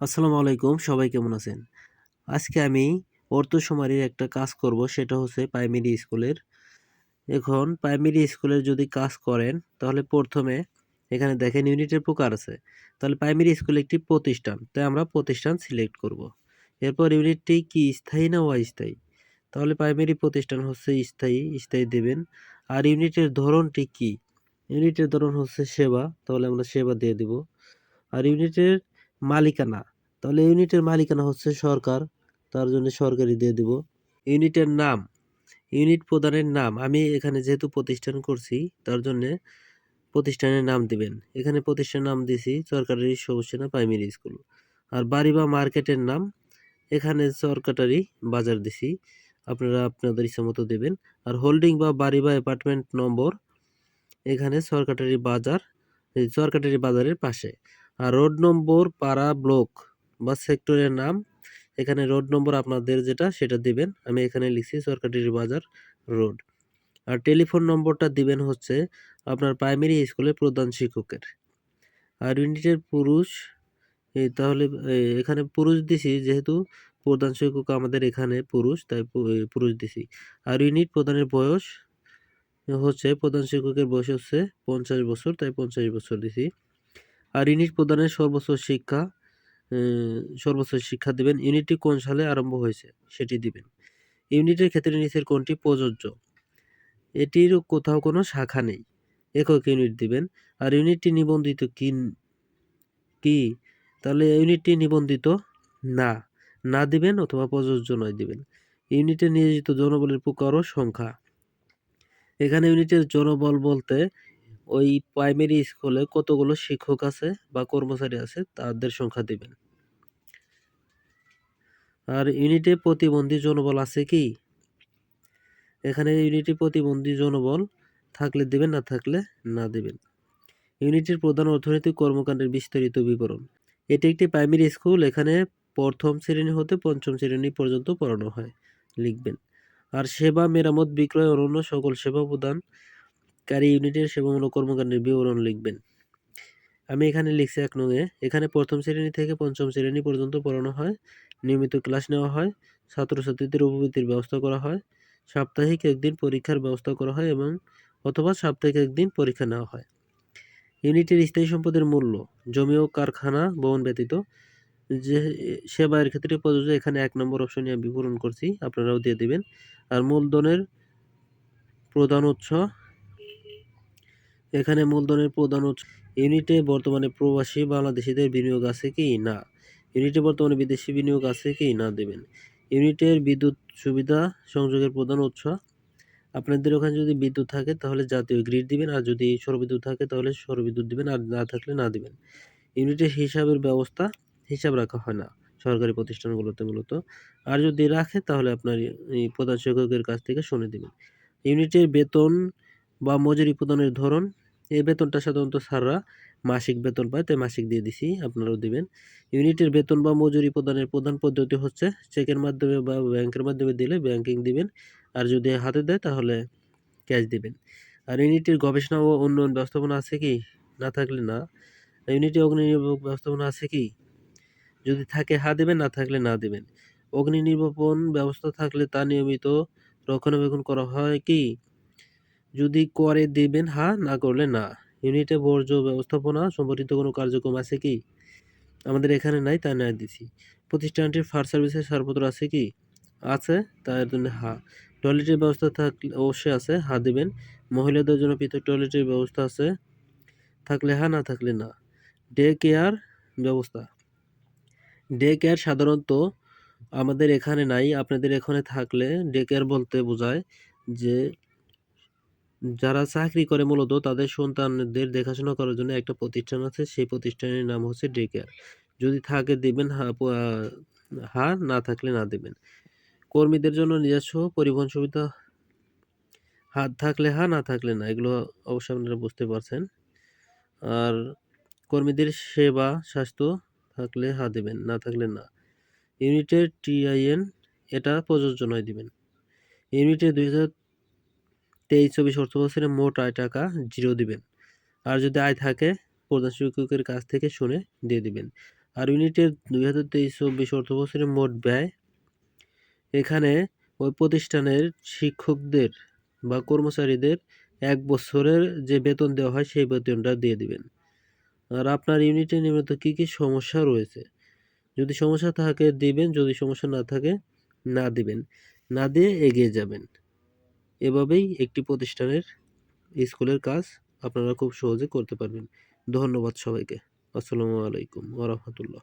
আসসালামু আলাইকুম, সবাই কেমন আছেন? আজকে আমি অর্থসমারির একটা কাজ করব, সেটা হচ্ছে প্রাইমারি স্কুলের। এখন প্রাইমারি স্কুলের যদি কাজ করেন, তাহলে প্রথমে এখানে দেখেন ইউনিটের প্রকার আছে। তাহলে প্রাইমারি স্কুল একটি প্রতিষ্ঠান, তাই আমরা প্রতিষ্ঠান সিলেক্ট করব। এরপর ইউনিটটি কি স্থায়ী না অস্থায়ী? তাহলে প্রাইমারি প্রতিষ্ঠান হচ্ছে স্থায়ী স্থায়ী দেবেন। আর ইউনিটের ধরনটি কি? ইউনিটের ধরন হচ্ছে সেবা, তাহলে আমরা সেবা দিয়ে দিব। আর ইউনিটের মালিকানা। তাহলে ইউনিটের মালিকানা হচ্ছে সরকার, তার জন্য সরকারি দিয়ে দিব। ইউনিটের নাম, ইউনিট প্রদানের নাম, আমি এখানে যেহেতু প্রতিষ্ঠান করছি, তার জন্যে প্রতিষ্ঠানের নাম দিবেন। এখানে প্রতিষ্ঠানের নাম দিছি, সরকারি সবসেনা প্রাইমারি স্কুল আর বাড়ি বা মার্কেটের নাম, এখানে সরকারি বাজার দিছি, আপনারা আপনাদের ইচ্ছা মতো দেবেন। আর হোল্ডিং বা বাড়ি বা অ্যাপার্টমেন্ট নম্বর, এখানে সরকারি বাজার সরকারি বাজারের পাশে। রোড নম্বর পাড়া ব্লক বা সেক্টরের নাম। এখানে রোড নম্বর আপনাদের যেটা, সেটা দিবেন। আমি এখানে লিখছি সরকারি বাজার রোড আর টেলিফোন নম্বরটা দিবেন হচ্ছে আপনার প্রাইমারি স্কুলের প্রধান শিক্ষকের। আর ইউনিটের পুরুষ তাহলে এখানে পুরুষ দিছি, যেহেতু প্রধান শিক্ষক আমাদের এখানে পুরুষ, তাই পুরুষ দিছি। আর ইউনিট প্রধানের বয়স হচ্ছে, প্রধান শিক্ষকের বয়স হচ্ছে পঞ্চাশ বছর, তাই পঞ্চাশ বছর দিছি। আর ইউনিট প্রদানের সর্বোচ্চ শিক্ষা সর্বোচ্চ শিক্ষা দিবেন। ইউনিটটি কোন সালে আরম্ভ হয়েছে সেটি দিবেন। ইউনিটের ক্ষেত্রে নিচের কোনটি প্রযোজ্য? এটির কোথাও কোনো শাখা নেই। একক ইউনিট দিবেন। আর ইউনিটটি নিবন্ধিত কি কি? তাহলে ইউনিটটি নিবন্ধিত না। না দিবেন অথবা প্রযোজ্য নয় দিবেন। ইউনিটে নিয়োজিত জনবলের প্রকার ও সংখ্যা। এখানে ইউনিটের জনবল বলতে ওই প্রাইমারি স্কুলে কতগুলো শিক্ষক আছে বা কর্মচারী আছে তাদের সংখ্যা দিবেন। আর ইউনিটে প্রতিবন্ধী জনবল আছে কি? এখানে ইউনিটে প্রতিবন্ধী জনবল থাকলে দেবেন, না থাকলে না দেবেন। ইউনিটের প্রধান অর্থনৈতিক কর্মকাণ্ডের বিস্তারিত বিবরণ। এটি একটি প্রাইমারি স্কুল এখানে প্রথম শ্রেণি হতে পঞ্চম শ্রেণি পর্যন্ত পড়ানো হয়, লিখবেন। আর সেবা, মেরামত, বিক্রয় অন্য সকল সেবা প্রদানকারী ইউনিটের সেবামূলক কর্মকাণ্ডের বিবরণ লিখবেন। আমি এখানে লিখছি এক নঙে এখানে প্রথম শ্রেণি থেকে পঞ্চম শ্রেণি পর্যন্ত পড়ানো হয়, নিয়মিত ক্লাস নেওয়া হয়, ছাত্রছাত্রীদের উপবৃত্তির ব্যবস্থা করা হয়, সাপ্তাহিক একদিন পরীক্ষার ব্যবস্থা করা হয় এবং অথবা সাপ্তাহিক একদিন পরীক্ষা নেওয়া হয়। ইউনিটের স্থায়ী সম্পদের মূল্য, জমি ও কারখানা, ভবন ব্যতীত যে সেবায়ের ক্ষেত্রে প্রযোজ্য এখানে এক নম্বর অপশনে আমি বিবরণ করছি, আপনারাও দিয়ে দেবেন। আর মূলধনের প্রধান উৎস এখানে মূলধনের প্রধান উৎস ইউনিটে বর্তমানে প্রবাসী বাংলাদেশিদের বিনিয়োগ আছে কি না? ইউনিটে বর্তমানে বিদেশি বিনিয়োগ আছে কি না দেবেন? ইউনিটের বিদ্যুৎ সুবিধা সংযোগের প্রধান উৎস? আপনাদের ওখানে যদি বিদ্যুৎ থাকে তাহলে জাতীয় গ্রিড দিবেন, আর যদি সৌরবিদ্যুৎ থাকে তাহলে সৌরবিদ্যুৎ দিবেন, আর না থাকলে না দিবেন। ইউনিটের হিসাবের ব্যবস্থা হিসাব রাখা হয় না সরকারি প্রতিষ্ঠানগুলোতে মূলত। আর যদি রাখে তাহলে আপনার প্রধান শিক্ষকের কাছ থেকে শুনে দিবেন। ইউনিটের বেতন বা মজুরি প্রদানের ধরন এই বেতনটা সাধারণত স্যাররা মাসিক বেতন পায়, তাই মাসিক দিয়ে দিছি, আপনারাও দিবেন। ইউনিটের বেতন বা মজুরি প্রদানের প্রধান পদ্ধতি হচ্ছে চেকের মাধ্যমে বা ব্যাংকের মাধ্যমে দিলে ব্যাংকিং দিবেন, আর যদি হাতে দেয় তাহলে ক্যাশ দিবেন। আর ইউনিটির গবেষণা ও উন্নয়ন ব্যবস্থাপনা আছে কি? না থাকলে না। ইউনিটে অগ্নি নির্বাপক ব্যবস্থাপনা আছে কি? যদি থাকে হা দেবেন, না থাকলে না দেবেন। অগ্নি নির্বাপন ব্যবস্থা থাকলে তা নিয়মিত রক্ষণাবেক্ষণ করা হয় কি? যদি করে দেবেন হা না করলে না। ইউনিটে বর্জ্য ব্যবস্থাপনা সম্পর্কিত কোনো কার্যক্রম আছে কি? আমাদের এখানে নাই, তাই নাই দিছি। প্রতিষ্ঠানটির ফায়ার সার্ভিসের ছাড়পত্র আছে কি? আছে তার জন্য হা টয়লেটের ব্যবস্থা থাকলে অবশ্যই আছে হা দেবেন। মহিলাদের জন্য পৃথক টয়লেটের ব্যবস্থা আছে, থাকলে হা না থাকলে না। ডে কেয়ার ব্যবস্থা। ডে কেয়ার সাধারণত আমাদের এখানে নাই, আপনাদের এখানে থাকলে ডে কেয়ার বলতে বোঝায় যে যারা চাকরি করে মূলত তাদের সন্তানদের দেখাশোনা করার জন্য একটা প্রতিষ্ঠান আছে, সেই প্রতিষ্ঠানের নাম হচ্ছে ডে কেয়ার যদি থাকে দেবেন, হা হা, না থাকলে না দেবেন। কর্মীদের জন্য নিজস্ব পরিবহন সুবিধা, হাত থাকলে হা, না থাকলে না, এগুলো অবশ্যই আপনারা বুঝতে পারছেন। আর কর্মীদের সেবা, স্বাস্থ্য থাকলে হা দেবেন, না থাকলে না। ইউনিটের টিআইএন এটা প্রযোজ্য নয় দিবেন। ইউনিটের দুই হাজার তেইশ, চব্বিশ অর্থ বছরে মোট আয় টাকা জিরো দিবেন। আর যদি আয় থাকে, প্রধান শিক্ষকের কাছ থেকে শুনে দিয়ে দিবেন। আর ইউনিটের দুই হাজার তেইশ, চব্বিশ অর্থ বছরের মোট ব্যয়, এখানে ওই প্রতিষ্ঠানের শিক্ষকদের বা কর্মচারীদের এক বছরের যে বেতন দেওয়া হয়, সেই বেতনটা দিয়ে দিবেন। আর আপনার ইউনিটে নিয়মিত কী কী সমস্যা রয়েছে? যদি সমস্যা থাকে, দিবেন। যদি সমস্যা না থাকে, না দিবেন। না দিয়ে এগিয়ে যাবেন। এভাবেই একটি প্রতিষ্ঠানের স্কুলের কাজ আপনারা খুব সহজে করতে পারবেন। ধন্যবাদ সবাইকে। আসসালামু আলাইকুম ওরহমতুল্লাহ